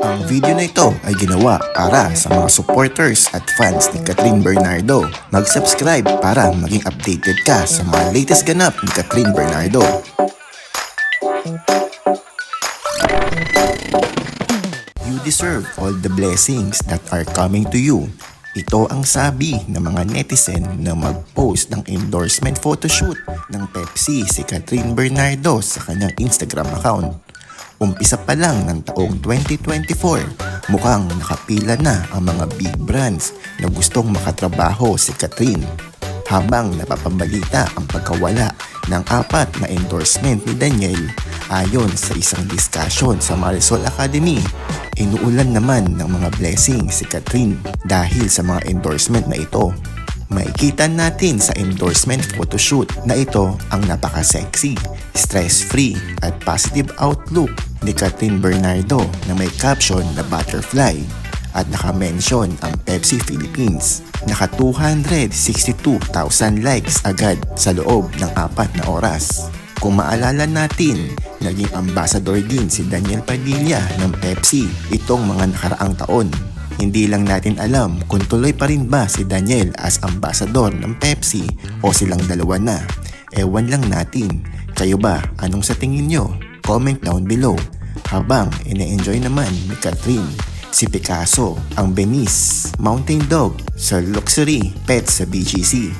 Ang video na ito ay ginawa para sa mga supporters at fans ni Catherine Bernardo. Mag-subscribe para maging updated ka sa mga latest ganap ni Catherine Bernardo. You deserve all the blessings that are coming to you. Ito ang sabi ng mga netizen na mag-post ng endorsement photoshoot ng Pepsi si Catherine Bernardo sa kanyang Instagram account. Umpisa pa lang ng taong 2024, mukhang nakapila na ang mga big brands na gustong makatrabaho si Catherine. Habang napapabalita ang pagkawala ng apat na endorsement ni Daniel ayon sa isang discussion sa Marisol Academy, inuulan naman ng mga blessing si Catherine dahil sa mga endorsement na ito. Makikita natin sa endorsement photoshoot na ito ang napaka-sexy, stress-free at positive outlook ni Catherine Bernardo na may caption na butterfly at naka-mention ang Pepsi Philippines. Naka 262,000 likes agad sa loob ng apat na oras. Kung maalala natin, naging ambassador din si Daniel Padilla ng Pepsi itong mga nakaraang taon. Hindi lang natin alam kung tuloy pa rin ba si Daniel as ambassador ng Pepsi o silang dalawa na. Ewan lang natin. Kayo ba? Anong sa tingin nyo? Comment down below. Habang ine-enjoy naman ni Catherine si Picasso, ang Venice, Mountain Dog sa Luxury Pets sa BGC